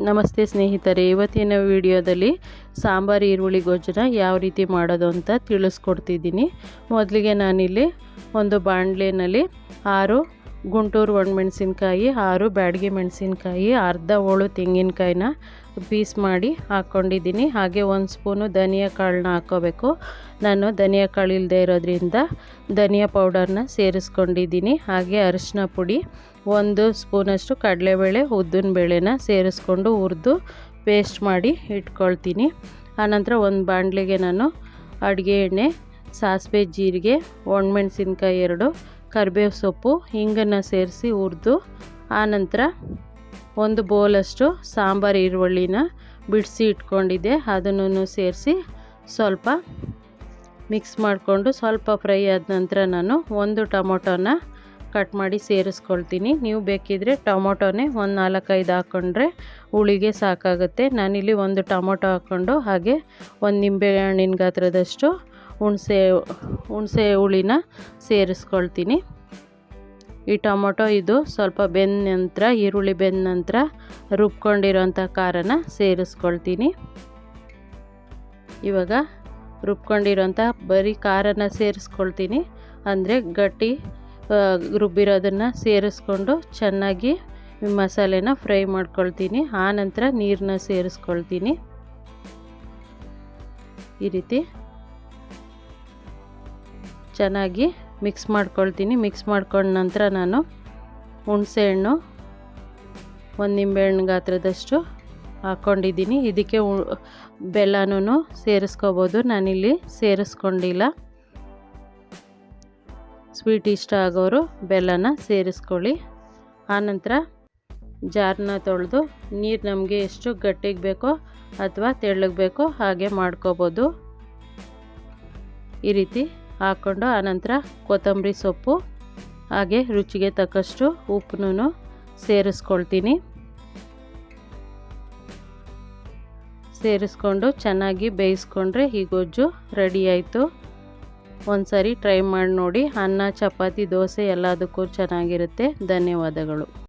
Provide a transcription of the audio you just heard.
ನಮಸ್ತೆ ಸ್ನೇಹಿತರೆ, ಇವತ್ತಿನ ವಿಡಿಯೋದಲ್ಲಿ ಸಾಂಬಾರು, ಈರುಳ್ಳಿ ಗೊಜ್ಜನ ಯಾವ ರೀತಿ ಮಾಡೋದು ಅಂತ ತಿಳಿಸ್ಕೊಡ್ತಿದ್ದೀನಿ. ಮೊದಲಿಗೆ ನಾನಿಲ್ಲಿ ಒಂದು ಬಾಣಲೆಯಲ್ಲಿ ಆರು ಗುಂಟೂರು ಒಣಮೆಣಸಿನ್ಕಾಯಿ ಆರು ಬ್ಯಾಡಗಿ ಮೆಣಸಿನ್ಕಾಯಿ, ಅರ್ಧ ಹೋಳು ತೆಂಗಿನಕಾಯಿನ ಪೀಸ್ ಮಾಡಿ ಹಾಕ್ಕೊಂಡಿದ್ದೀನಿ ಹಾಗೆ ಒಂದು ಸ್ಪೂನು ಧನಿಯಾ ಕಾಳನ್ನ ಹಾಕ್ಕೋಬೇಕು. ನಾನು ಧನಿಯಾ ಕಾಳು ಇಲ್ಲದೆ ಇರೋದ್ರಿಂದ ಧನಿಯಾ ಪೌಡರ್ನ ಸೇರಿಸ್ಕೊಂಡಿದ್ದೀನಿ. ಹಾಗೆ ಅರಿಶಿನ ಪುಡಿ, ಒಂದು ಸ್ಪೂನಷ್ಟು ಕಡಲೆಬೇಳೆ, ಉದ್ದಿನ ಬೇಳೆನ ಸೇರಿಸ್ಕೊಂಡು ಹುರಿದು ಪೇಸ್ಟ್ ಮಾಡಿ ಇಟ್ಕೊಳ್ತೀನಿ. ಆನಂತರ ಒಂದು ಬಾಣಲೆಗೆ ನಾನು ಅಡುಗೆ ಎಣ್ಣೆ, ಸಾಸಿವೆ ಜೀರಿಗೆ ಒಣಮೆಣ್ಸಿನ್ಕಾಯಿ ಎರಡು ಕರಿಬೇವು ಸೊಪ್ಪು, ಹಿಂಗನ್ನು ಸೇರಿಸಿ ಹುರಿದು, ಆನಂತರ ಒಂದು ಬೌಲಷ್ಟು ಸಾಂಬಾರು ಈರುಳ್ಳಿನ ಬಿಡಿಸಿ ಇಟ್ಕೊಂಡಿದ್ದೆ. ಅದನ್ನು ಸೇರಿಸಿ ಸ್ವಲ್ಪ ಮಿಕ್ಸ್ ಮಾಡಿಕೊಂಡು ಸ್ವಲ್ಪ ಫ್ರೈ ಆದ ನಂತರ ನಾನು ಒಂದು ಟೊಮೊಟೊನ ಕಟ್ ಮಾಡಿ ಸೇರಿಸ್ಕೊಳ್ತೀನಿ. ನೀವು ಬೇಕಿದ್ದರೆ ಟೊಮೊಟೊನೇ ಒಂದು ನಾಲ್ಕೈದು ಹಾಕ್ಕೊಂಡ್ರೆ ಹುಳಿಗೆ ಸಾಕಾಗುತ್ತೆ. ನಾನಿಲ್ಲಿ ಒಂದು ಟೊಮೊಟೊ ಹಾಕ್ಕೊಂಡು ಹಾಗೆ ಒಂದು ನಿಂಬೆ ಹಣ್ಣಿನ ಗಾತ್ರದಷ್ಟು ಹುಣಸೆ ಹುಣಸೆ ಹುಳಿನ ಸೇರಿಸ್ಕೊಳ್ತೀನಿ. ಈ ಟೊಮೊಟೊ ಇದು ಸ್ವಲ್ಪ ಬೆಂದ ನಂತರ, ಈರುಳ್ಳಿ ಬೆಂದ ನಂತರ ರುಬ್ಕೊಂಡಿರೋಂಥ ಖಾರನ ಸೇರಿಸ್ಕೊಳ್ತೀನಿ. ಇವಾಗ ರುಬ್ಕೊಂಡಿರೋಂಥ ಬರೀ ಖಾರನ ಸೇರಿಸ್ಕೊಳ್ತೀನಿ. ಅಂದರೆ ಗಟ್ಟಿ ರುಬ್ಬಿರೋದನ್ನು ಸೇರಿಸ್ಕೊಂಡು ಚೆನ್ನಾಗಿ ಮಸಾಲೆನ ಫ್ರೈ ಮಾಡ್ಕೊಳ್ತೀನಿ. ಆನಂತರ ನೀರನ್ನ ಸೇರಿಸ್ಕೊಳ್ತೀನಿ. ಈ ರೀತಿ ಚೆನ್ನಾಗಿ ಮಿಕ್ಸ್ ಮಾಡ್ಕೊಳ್ತೀನಿ. ಮಿಕ್ಸ್ ಮಾಡ್ಕೊಂಡ ನಂತರ ನಾನು ಹುಣಸೆ ಹಣ್ಣು, ಒಂದು ನಿಂಬೆಹಣ್ಣು ಗಾತ್ರದಷ್ಟು ಹಾಕ್ಕೊಂಡಿದ್ದೀನಿ ಇದಕ್ಕೆ ಬೆಲ್ಲನೂ ಸೇರಿಸ್ಕೋಬೋದು. ನಾನಿಲ್ಲಿ ಸೇರಿಸ್ಕೊಂಡಿಲ್ಲ. ಸ್ವೀಟ್ ಇಷ್ಟ ಆಗೋರು ಬೆಲ್ಲನ ಸೇರಿಸ್ಕೊಳ್ಳಿ. ಆನಂತರ ಜಾರನ್ನ ತೊಳೆದು ನೀರು ನಮಗೆ ಎಷ್ಟು ಗಟ್ಟಿಗೆ ಬೇಕೋ ಅಥವಾ ತೆಳ್ಳಗೆ ಬೇಕೋ ಹಾಗೆ ಮಾಡ್ಕೋಬೋದು. ಈ ರೀತಿ ಹಾಕ್ಕೊಂಡು ಆನಂತರ ಕೊತ್ತಂಬರಿ ಸೊಪ್ಪು, ಹಾಗೆ ರುಚಿಗೆ ತಕ್ಕಷ್ಟು ಉಪ್ಪನ್ನು ಸೇರಿಸ್ಕೊಳ್ತೀನಿ. ಸೇರಿಸ್ಕೊಂಡು ಚೆನ್ನಾಗಿ ಬೇಯಿಸ್ಕೊಂಡ್ರೆ ಈ ಗೊಜ್ಜು ರೆಡಿ ಆಯಿತು. ಒಂದು ಸಾರಿ ಟ್ರೈ ಮಾಡಿ ನೋಡಿ. ಅನ್ನ, ಚಪಾತಿ, ದೋಸೆ ಎಲ್ಲದಕ್ಕೂ ಚೆನ್ನಾಗಿರುತ್ತೆ. ಧನ್ಯವಾದಗಳು.